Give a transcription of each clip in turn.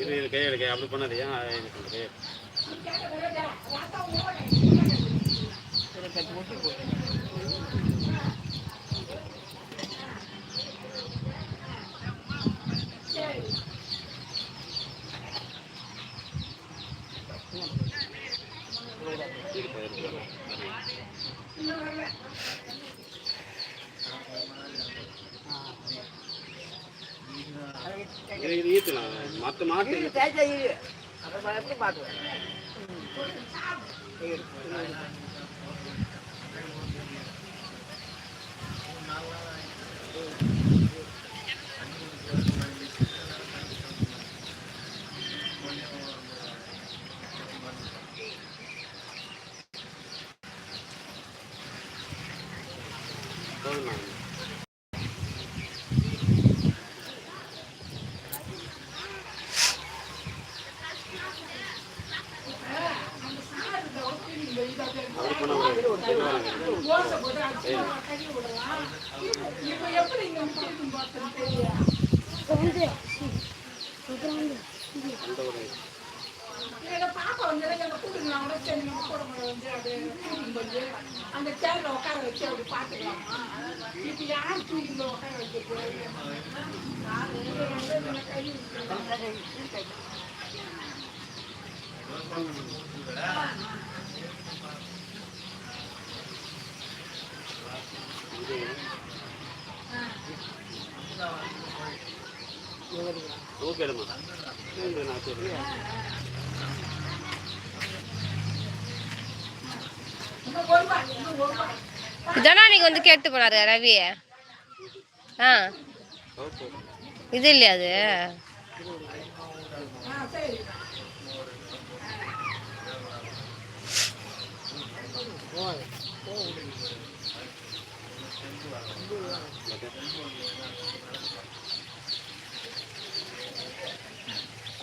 இது இது கை எடுக்க அப்படி பண்ணாது ஏன் இது பண்ணுறது இது இது ஈட்டலாம் மற்ற மாட்டு இரு, தேய்ச்சா இரு. அப்புறம் எப்படி பார்த்துக்கலாம் போதுமா அப்படி பண்ண அந்த ஒரு அந்த சேர்ல உட்கார வச்சு அப்படி பாத்துக்கலாமா இப்ப யார் தூக்கில உட்கார வைக்கிறது ஓகேடம்மா இது நான் சொல்றேன் ஜனானிக்கு வந்து கேட்டு போனாரு ரவி ஆ. இது இல்லையா அது அப்படி இல்லை நாங்கள் ஆமா அது நீங்க அதுதான் பாக்குறாங்க இல்ல வச்சுங்க அவங்க எல்லாம் சாப்பிடுவாங்க ஆமா தண்டுக்குள்ள எப்படி பார்த்துக்கலாம் அடுத்து கூட கொஞ்சம் அது போய் தப்பு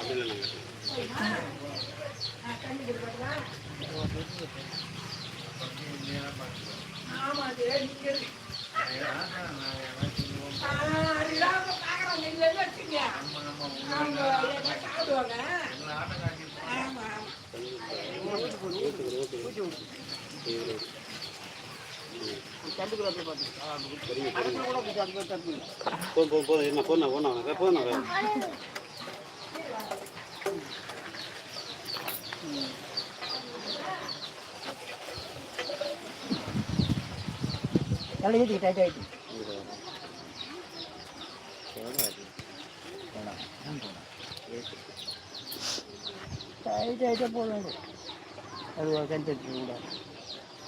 போதும் போதும் போதும் என்ன போதும் போதும் போதும் நல்லா ஏற்றி டைட் ஆகிட்டு டைட் ஆகிட்டே போதும் அது கண்டு விட.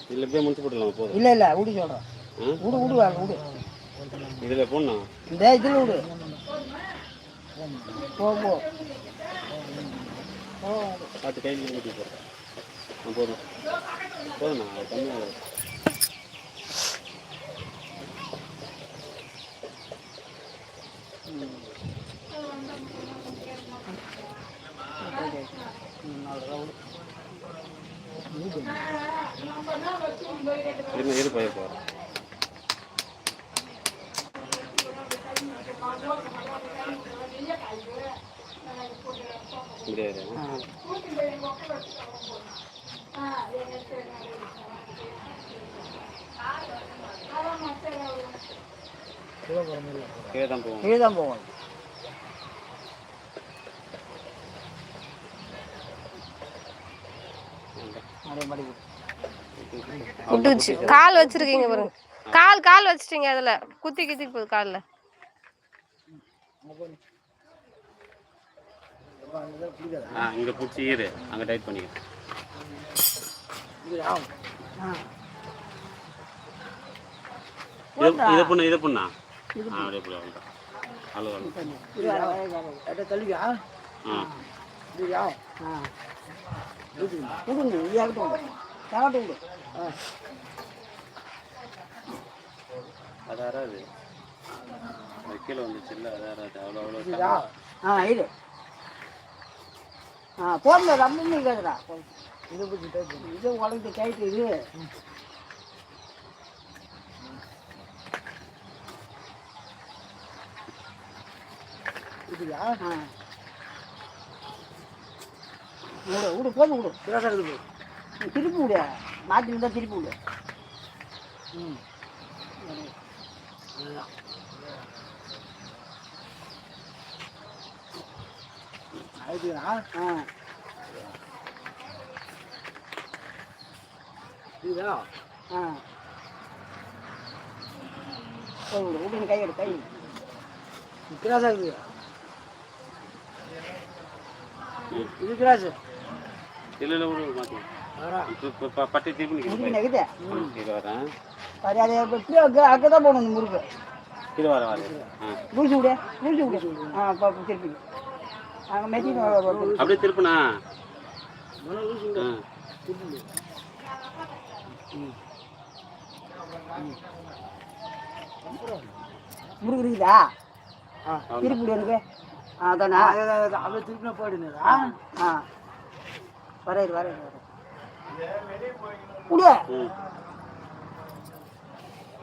இதில் எப்படியே முடிச்சு போட்டுடலாம்? போதும். இல்லை இல்லை விடு சொல்கிறேன் விடு விடு வாங்க விடு. இதில் போடணும்? இந்த இதில் விடு. போ போ. போ பார்த்து கையில் ஊற்றி போடுறேன் போதும். போதும்ண்ணா அது கம்மியாக இரு இரு கீழே தான் போவோம் கீழே தான் போவோம். விட்டுச்சு கால் வச்சிருக்கீங்க பாருங்க. கால் கால் வச்சிட்டீங்க அதுல. குத்தி குத்தி போகுது கால்ல. ஆ இங்கே பிடிச்சி இரு. அங்கே டைட் பண்ணிக்க. இது பண்ணு இதை பண்ணா? அப்படியே போய் அவ்வளோ அவ்வளோ தள்ளிக்கா ஆ. இதுயா ஆ. இது இது இது ஆகட்டும் ஆகட்டும் விடு ஆ. அது அது கீழே வந்துச்சு இல்லை அது வராது அவ்வளோ அவ்வளோ இதுயா ஆ இரு. ஆ போடல ரொம்ப கேட்குறா இது இது உடஞ்சி கைட்டு இது. ஆ. விடு விடு போது விடு கிராஸாக இருக்குது திருப்பி விடு. மாற்றி இருந்தால் திருப்பி விடு. ம். ஆ. இதுதா ஆ. விடு விடு. கை எடு கை. கிராஸாக இருக்குது இது கிராஸு இல்லை இல்லை விடு இப்போ திருப்பி இது வரேன் சரி அதை எப்படி அங்கே தான் போகணும் இந்த முறுக்கு இது வர வரேன் ஆ விடு முடிச்சு விடு ஆ திருப்பி அங்கே மெஷின் அப்படியே திருப்பினா ஆ முறுக்கு இருக்குதா? திருப்பி விடு எனக்கு. அதானா? அப்படியே திருப்பினா போயிடுங்க ஆ ஆ. வரையிரு வரையிரு வரையிரு. விடு ம்.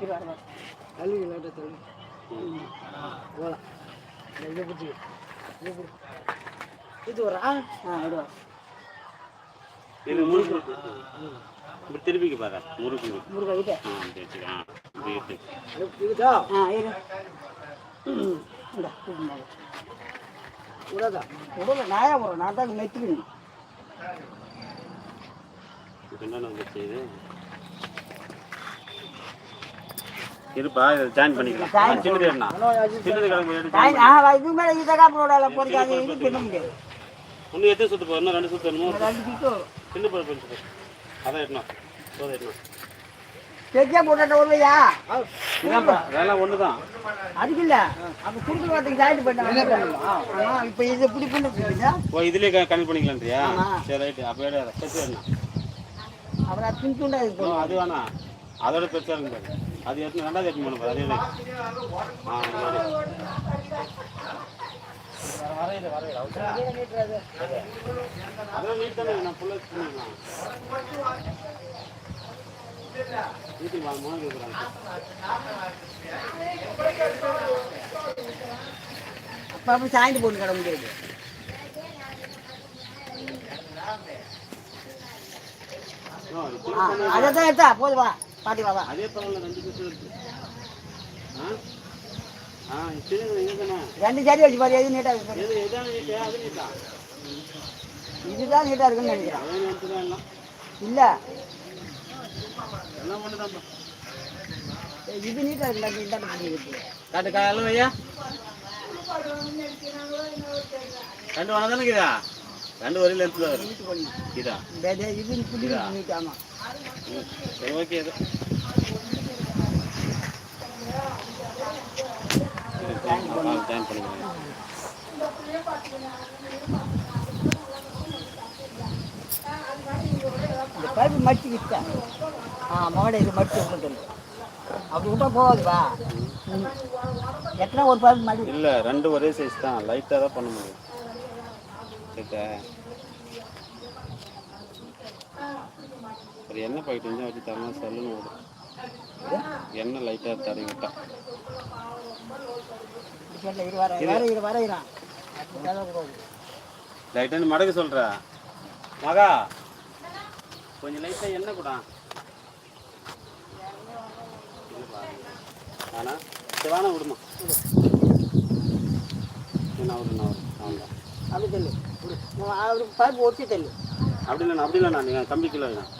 இரு, வர, வர. தள்ளி லைட்டாக தள்ளி போகலாம் இதை பிடிச்சி இதை பிடி. இது வரா ஆ இடு இது முறுக்கு இப்படி திருப்பிக்கு பாரு. முறுக்கு முருகா விட்டு ஆ சரி ஆ. இருக்குதா ஆ இரு. இந்தா கூப்பிடுங்க கூடாதா உடல நாயா நான் தான் மெத்துக்கணும். இருப்பா இதை ஜாயின் பண்ணிக்கலாம். சின்னது என்ன சின்னது கிளம்பி இது மேலே இதை காப்பிடல பொறிக்காது இது முடியாது ஒன்று எத்தனை சுற்று போகணும் ரெண்டு சுற்று வேணுமோ? ரெண்டு பீஸோ சின்ன அதான் எட்டணும் போதும் எட்டணும் செக்கியா போட்டுட்ட இல்லையா இதான்ப்பா அதெல்லாம் ஒன்று தான் அதுக்கு இல்லை அப்போ குறுக்கு வார்த்தைக்கு ஜாயின் பண்ண? ஆ இப்போ இது இப்படி பண்ணி ஓ இதுலேயே க- கம்மி பண்ணிக்கலான்றியா ஆமா. சரி ரைட்டு. அப்போ எடு பெருசு வேணும் அப்புறம் துண்டு துண்டா இது ஓ, அது வேணாம் அதோட பெருசாக இருக்கும் பாரு. அது எடுத்து ரெண்டாவது எடுத்து பண்ணுங்க அது எடு. அதெல்லாம் நீட் தானே நான் ஃபுல்லாக பண்ணிக்கலாம் அப்படி சாய்ந்து போட்டு கிட முடியாது அதை தான் எடுத்தா போதும் வா பாட்டி வா அதே பரவாயில்ல ரெண்டு தானே? ரெண்டு ஜாடி வச்சு பாரு எது நீட்டா நீட்டா இதுதான் நீட்டாக இருக்குன்னு நினைக்கிறேன். இல்லை. இது நீட்டாக இருக்கு இந்த காட்டு ஐயா. ரெண்டு வனம் தானே இதா ரெண்டு வரையில் எடுத்து வரும் இதா இது இது ஆமாம் ம், சரி ஓகே இது தேங்க் பண்ணுங்க இந்த பைப்பு மடிச்சு விட்டேன் மகனே இது மடிச்சு விட்டு அப்படி விட்டா போகாதுப்பா. எத்தனை ஒரு பைப்பு மடி? இல்லை ரெண்டு ஒரே சைஸ் தான். லைட்டாக தான் பண்ண முடியும். சரிக்கா ஒரு எண்ணெய் பாக்கெட் இருந்தால் வச்சு தரணும் சல்லுன்னு ஓடும் எண்ணெய் லைட்டாக தடவி விட்டா? லைட்டாக மடக்க சொல்கிற மகா கொஞ்சம் லைட்டாக எண்ணெய் கூட. ஆனா சரி வேணா விடுமா நான் விடு நான் விடு. அவ்வளோ அப்படி தெரியல அவருக்கு ஒட்டி தெரியல அப்படி இல்லை அப்படி இல்லை நான் நீங்கள் கம்பி கிலோ வேணும்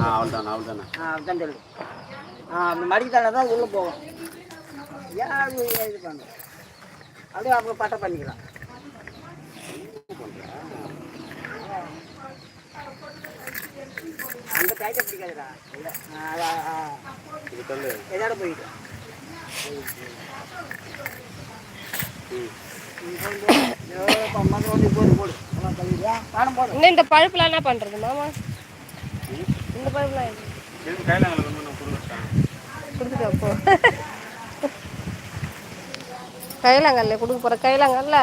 ஆ அவ்வளோதான் அவ்வளோதானே ஆ அதுதான் தெரியல ஆ அப்படி மடித்தால தான் உள்ளே போகும் ஏன் இது பண்ணு? அப்படியே அப்புறம் பட்டை பண்ணிக்கலாம். அந்த டைட்டை பிடிக்காதுடா. இல்லை. தள்ளு. எதோட போயிட்டு இன்னும் இந்த பழுப்புலாம் என்ன பண்றது மாமா? இந்த பழுப்புலாம் கொடுத்துட்டு அப்போ கைலாங்கல்ல கொடுக்க போற கைலாங்கல்ல?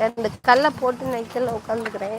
ரெண்டு கல்லை போட்டு நைக்கல்ல உட்காந்துக்கிறேன்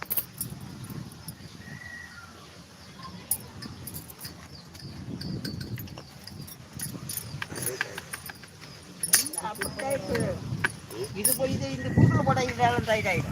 இது போய் இது இந்த கூட்டில் போட்டால் இது வேலை டைட் ஆகிடும்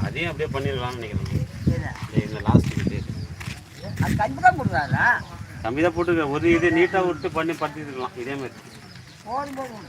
அதையும் அப்படியே பண்ணிடலாம்னு நினைக்கிறேன். இந்த- லாஸ்ட் கஞ்சி தான் கொடுக்குறாங்களா கம்மி தான் போட்டுக்க ஒரு இது நீட்டாக விட்டு பண்ணி படுத்திருக்கலாம் இதே மாதிரி. போதும் போதும்.